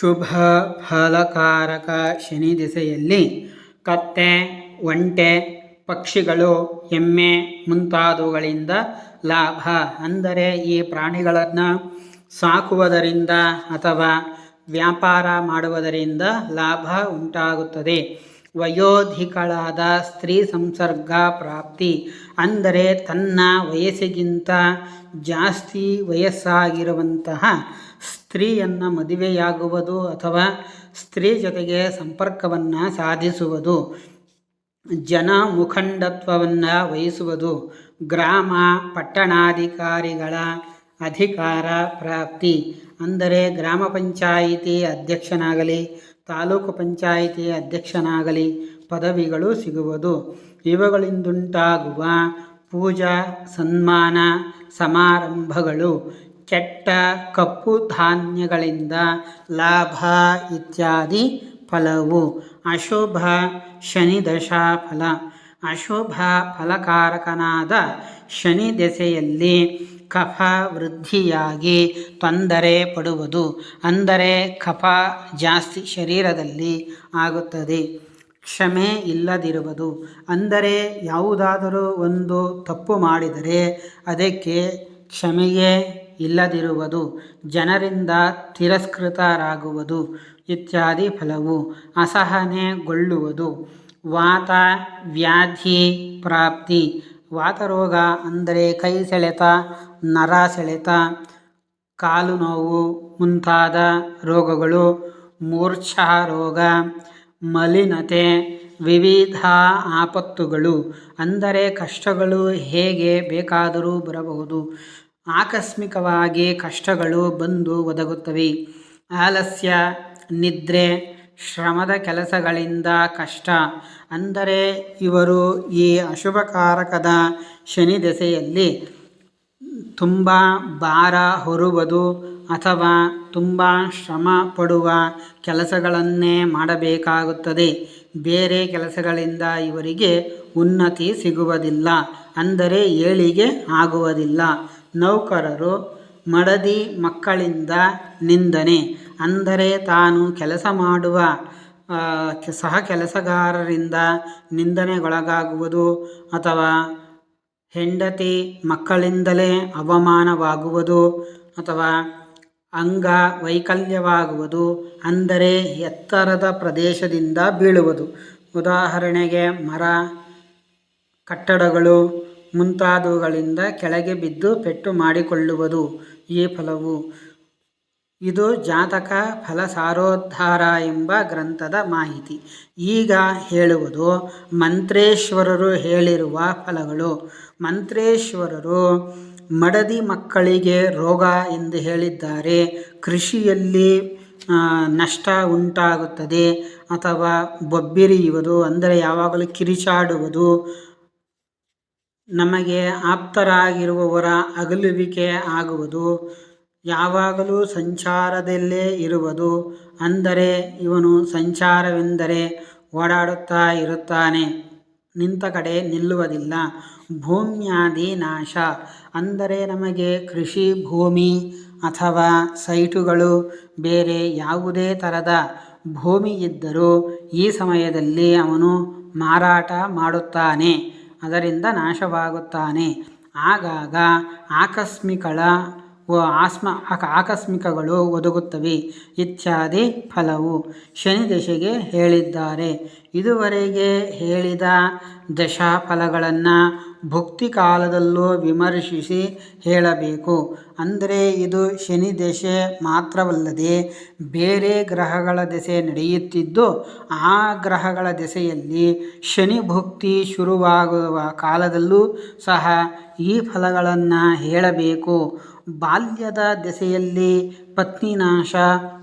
ಶುಭ ಫಲಕಾರಕ ಶನಿ ದಿಸೆಯಲ್ಲಿ ಕತ್ತೆ, ಒಂಟೆ, ಪಕ್ಷಿಗಳು, ಎಮ್ಮೆ ಮುಂತಾದವುಗಳಿಂದ ಲಾಭ. ಅಂದರೆ ಈ ಪ್ರಾಣಿಗಳನ್ನು ಸಾಕುವುದರಿಂದ ಅಥವಾ ವ್ಯಾಪಾರ ಮಾಡುವುದರಿಂದ ಲಾಭ ಉಂಟಾಗುತ್ತದೆ. ವಯೋಧಿಕಳಾದ ಸ್ತ್ರೀ ಸಂಸರ್ಗ ಪ್ರಾಪ್ತಿ ಅಂದರೆ ತನ್ನ ವಯಸ್ಸಿಗಿಂತ ಜಾಸ್ತಿ ವಯಸ್ಸಾಗಿರುವಂತಹ ಸ್ತ್ರೀಯನ್ನು ಮದುವೆಯಾಗುವುದು ಅಥವಾ ಸ್ತ್ರೀ ಜೊತೆಗೆ ಸಂಪರ್ಕವನ್ನು ಸಾಧಿಸುವುದು, ಜನ ಮುಖಂಡತ್ವವನ್ನು ವಹಿಸುವುದು, ಗ್ರಾಮ ಪಟ್ಟಣಾಧಿಕಾರಿಗಳ ಅಧಿಕಾರ ಪ್ರಾಪ್ತಿ ಅಂದರೆ ಗ್ರಾಮ ಪಂಚಾಯಿತಿ ಅಧ್ಯಕ್ಷನಾಗಲಿ, ತಾಲೂಕು ಪಂಚಾಯಿತಿ ಅಧ್ಯಕ್ಷನಾಗಲಿ ಪದವಿಗಳು ಸಿಗುವುದು. ಇವುಗಳಿಂದುಂಟಾಗುವ ಪೂಜಾ, ಸನ್ಮಾನ, ಸಮಾರಂಭಗಳು ಕೆಟ್ಟ ಕಪ್ಪು ಧಾನ್ಯಗಳಿಂದ ಲಾಭ ಇತ್ಯಾದಿ ಫಲವು. ಅಶುಭ ಶನಿ ದಶಾ ಫಲ ಅಶುಭ ಫಲಕಾರಕನಾದ ಶನಿ ದೆಸೆಯಲ್ಲಿ ಕಫ ವೃದ್ಧಿಯಾಗಿ ತೊಂದರೆ ಪಡುವುದು ಅಂದರೆ ಕಫ ಜಾಸ್ತಿ ಶರೀರದಲ್ಲಿ ಆಗುತ್ತದೆ. ಕ್ಷಮೆ ಇಲ್ಲದಿರುವುದು ಅಂದರೆ ಯಾವುದಾದರೂ ಒಂದು ತಪ್ಪು ಮಾಡಿದರೆ ಅದಕ್ಕೆ ಕ್ಷಮೆಯೇ ಇಲ್ಲದಿರುವುದು, ಜನರಿಂದ ತಿರಸ್ಕೃತರಾಗುವುದು ಇತ್ಯಾದಿ ಫಲವು ಅಸಹನೆಗೊಳ್ಳುವುದು. ವಾತ ವ್ಯಾಧಿ ಪ್ರಾಪ್ತಿ ವಾತರೋಗ ಅಂದರೆ ಕೈ ಸೆಳೆತ, ನರ ಸೆಳೆತ, ಕಾಲು ನೋವು ಮುಂತಾದ ರೋಗಗಳು, ಮೂರ್ಛಾ ರೋಗ, ಮಲಿನತೆ, ವಿವಿಧ ಆಪತ್ತುಗಳು. ಅಂದರೆ ಕಷ್ಟಗಳು ಹೇಗೆ ಬೇಕಾದರೂ ಬರಬಹುದು. ಆಕಸ್ಮಿಕವಾಗಿ ಕಷ್ಟಗಳು ಬಂದು ಒದಗುತ್ತವೆ. ಆಲಸ್ಯ, ನಿದ್ರೆ ಶ್ರಮದ ಕೆಲಸಗಳಿಂದ ಕಷ್ಟ. ಅಂದರೆ ಇವರು ಈ ಅಶುಭಕಾರಕದ ಶನಿ ದೆಸೆಯಲ್ಲಿ ತುಂಬ ಭಾರ ಹೊರುವುದು ಅಥವಾ ತುಂಬ ಶ್ರಮ ಪಡುವ ಕೆಲಸಗಳನ್ನೇ ಮಾಡಬೇಕಾಗುತ್ತದೆ. ಬೇರೆ ಕೆಲಸಗಳಿಂದ ಇವರಿಗೆ ಉನ್ನತಿ ಸಿಗುವುದಿಲ್ಲ. ಅಂದರೆ ಏಳಿಗೆ ಆಗುವುದಿಲ್ಲ. ನೌಕರರು ಮಡದಿ ಮಕ್ಕಳಿಂದ ನಿಂದನೆ. ಅಂದರೆ ತಾನು ಕೆಲಸ ಮಾಡುವ ಸಹ ಕೆಲಸಗಾರರಿಂದ ನಿಂದನೆಗೊಳಗಾಗುವುದು ಅಥವಾ ಹೆಂಡತಿ ಮಕ್ಕಳಿಂದಲೇ ಅವಮಾನವಾಗುವುದು ಅಥವಾ ಅಂಗ ವೈಕಲ್ಯವಾಗುವುದು ಅಂದರೆ ಎತ್ತರದ ಪ್ರದೇಶದಿಂದ ಬೀಳುವುದು. ಉದಾಹರಣೆಗೆ ಮರ, ಕಟ್ಟಡಗಳು ಮುಂತಾದವುಗಳಿಂದ ಕೆಳಗೆ ಬಿದ್ದು ಪೆಟ್ಟು ಮಾಡಿಕೊಳ್ಳುವುದು ಈ ಫಲವು. ಇದು ಜಾತಕ ಫಲಸಾರೋದ್ಧಾರ ಎಂಬ ಗ್ರಂಥದ ಮಾಹಿತಿ. ಈಗ ಹೇಳುವುದು ಮಂತ್ರೇಶ್ವರರು ಹೇಳಿರುವ ಫಲಗಳು. ಮಂತ್ರೇಶ್ವರರು ಮಡದಿ ಮಕ್ಕಳಿಗೆ ರೋಗ ಎಂದು ಹೇಳಿದ್ದಾರೆ. ಕೃಷಿಯಲ್ಲಿ ನಷ್ಟ ಉಂಟಾಗುತ್ತದೆ. ಅಥವಾ ಬೊಬ್ಬಿರಿಯುವುದು, ಅಂದರೆ ಯಾವಾಗಲೂ ಕಿರಿಚಾಡುವುದು. ನಮಗೆ ಆಪ್ತರಾಗಿರುವವರ ಅಗಲುವಿಕೆ ಆಗುವುದು. ಯಾವಾಗಲೂ ಸಂಚಾರದಲ್ಲೇ ಇರುವುದು. ಅಂದರೆ ಇವನು ಸಂಚಾರವೆಂದರೆ ಓಡಾಡುತ್ತಾ ಇರುತ್ತಾನೆ. ನಿಂತ ಕಡೆ ನಿಲ್ಲುವುದಿಲ್ಲ. ಭೂಮ್ಯಾದಿ ನಾಶ. ಅಂದರೆ ನಮಗೆ ಕೃಷಿ ಭೂಮಿ ಅಥವಾ ಸೈಟುಗಳು ಬೇರೆ ಯಾವುದೇ ಥರದ ಭೂಮಿ ಇದ್ದರೂ ಈ ಸಮಯದಲ್ಲಿ ಅವನು ಮಾರಾಟ ಮಾಡುತ್ತಾನೆ. ಅದರಿಂದ ನಾಶವಾಗುತ್ತಾನೆ. ಆಗಾಗ ಆಕಸ್ಮಿಕಳ ಆಸ್ಮ ಆಕಸ್ಮಿಕಗಳು ಒದಗುತ್ತವೆ ಇತ್ಯಾದಿ ಫಲವು ಶನಿ ದಶೆಗೆ ಹೇಳಿದ್ದಾರೆ. ಇದುವರೆಗೆ ಹೇಳಿದ ದಶಾಫಲಗಳನ್ನು ಭುಕ್ತಿ ಕಾಲದಲ್ಲೂ ವಿಮರ್ಶಿಸಿ ಹೇಳಬೇಕು. ಅಂದರೆ ಇದು ಶನಿ ದಶೆ ಮಾತ್ರವಲ್ಲದೆ ಬೇರೆ ಗ್ರಹಗಳ ದೆಸೆ ನಡೆಯುತ್ತಿದ್ದು, ಆ ಗ್ರಹಗಳ ದೆಸೆಯಲ್ಲಿ ಶನಿ ಭುಕ್ತಿ ಶುರುವಾಗುವ ಕಾಲದಲ್ಲೂ ಸಹ ಈ ಫಲಗಳನ್ನು ಹೇಳಬೇಕು. ಬಾಲ್ಯದ ದೆಸೆಯಲ್ಲಿ ಪತ್ನಿನಾಶ,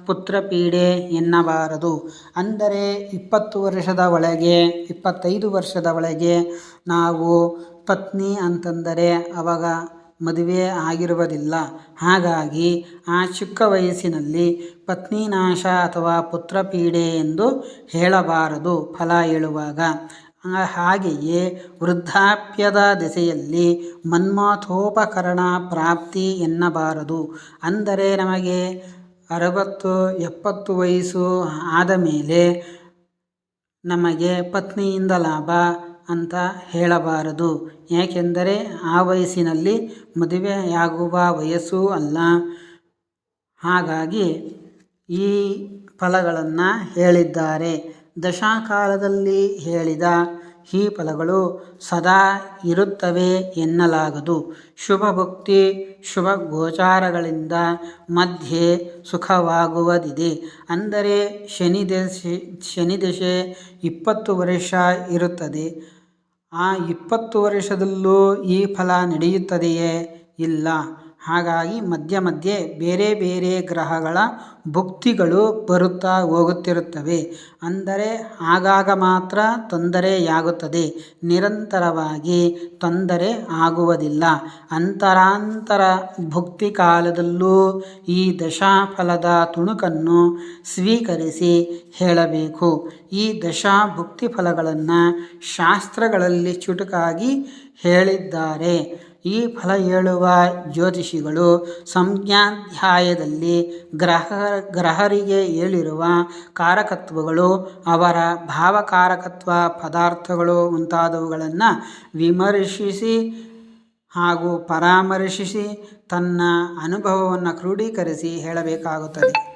ಪುತ್ರಪೀಡೆ ಎನ್ನಬಾರದು. ಅಂದರೆ ಇಪ್ಪತ್ತು ವರ್ಷದ ಒಳಗೆ, ಇಪ್ಪತ್ತೈದು ವರ್ಷದ ಒಳಗೆ ನಾವು ಪತ್ನಿ ಅಂತಂದರೆ ಅವಾಗ ಮದುವೆ ಆಗಿರುವುದಿಲ್ಲ. ಹಾಗಾಗಿ ಆ ಚಿಕ್ಕ ವಯಸ್ಸಿನಲ್ಲಿ ಪತ್ನಿನಾಶ ಅಥವಾ ಪುತ್ರಪೀಡೆ ಎಂದು ಹೇಳಬಾರದು. ಫಲ ಹೇಳುವಾಗ ಹಾಗೆಯೇ ವೃದ್ಧಾಪ್ಯದ ದೆಸೆಯಲ್ಲಿ ಮನ್ಮಥೋಪಕರಣ ಪ್ರಾಪ್ತಿ ಎನ್ನಬಾರದು. ಅಂದರೆ ನಮಗೆ ಅರವತ್ತು, ಎಪ್ಪತ್ತು ವಯಸ್ಸು ಆದ ಮೇಲೆ ನಮಗೆ ಪತ್ನಿಯಿಂದ ಲಾಭ ಅಂತ ಹೇಳಬಾರದು. ಏಕೆಂದರೆ ಆ ವಯಸ್ಸಿನಲ್ಲಿ ಮದುವೆಯಾಗುವ ವಯಸ್ಸು ಅಲ್ಲ. ಹಾಗಾಗಿ ಈ ಫಲಗಳನ್ನು ಹೇಳಿದ್ದಾರೆ. ದಶಾಕಾಲದಲ್ಲಿ ಹೇಳಿದ ಈ ಫಲಗಳು ಸದಾ ಇರುತ್ತವೆ ಎನ್ನಲಾಗದು. ಶುಭ ಭಕ್ತಿ ಶುಭ ಗೋಚಾರಗಳಿಂದ ಮಧ್ಯೆ ಸುಖವಾಗುವುದಿದೆ. ಅಂದರೆ ಶನಿ ದಶೆ ಶನಿ ದಶೆ ಇಪ್ಪತ್ತು ವರ್ಷ ಇರುತ್ತದೆ. ಆ ಇಪ್ಪತ್ತು ವರ್ಷದಲ್ಲೂ ಈ ಫಲ ನಡೆಯುತ್ತದೆಯೇ? ಇಲ್ಲ. ಹಾಗಾಗಿ ಮಧ್ಯ ಮಧ್ಯೆ ಬೇರೆ ಬೇರೆ ಗ್ರಹಗಳ ಭುಕ್ತಿಗಳು ಬರುತ್ತಾ ಹೋಗುತ್ತಿರುತ್ತವೆ. ಅಂದರೆ ಆಗಾಗ ಮಾತ್ರ ತೊಂದರೆಯಾಗುತ್ತದೆ. ನಿರಂತರವಾಗಿ ತೊಂದರೆ ಆಗುವುದಿಲ್ಲ. ಅಂತರಾಂತರ ಭುಕ್ತಿ ಕಾಲದಲ್ಲೂ ಈ ದಶಾಫಲದ ತುಣುಕನ್ನು ಸ್ವೀಕರಿಸಿ ಹೇಳಬೇಕು. ಈ ದಶಾ ಭುಕ್ತಿ ಫಲಗಳನ್ನು ಶಾಸ್ತ್ರಗಳಲ್ಲಿ ಚುಟುಕಾಗಿ ಹೇಳಿದ್ದಾರೆ. ಈ ಫಲ ಹೇಳುವ ಜ್ಯೋತಿಷಿಗಳು ಸಂಜ್ಞಾಧ್ಯಾಯದಲ್ಲಿ ಗ್ರಹ ಗ್ರಹರಿಗೆ ಹೇಳಿರುವ ಕಾರಕತ್ವಗಳು ಅವರ ಭಾವಕಾರಕತ್ವ ಪದಾರ್ಥಗಳು ಮುಂತಾದವುಗಳನ್ನು ವಿಮರ್ಶಿಸಿ ಹಾಗೂ ಪರಾಮರ್ಶಿಸಿ ತನ್ನ ಅನುಭವವನ್ನು ಕ್ರೋಢೀಕರಿಸಿ ಹೇಳಬೇಕಾಗುತ್ತದೆ.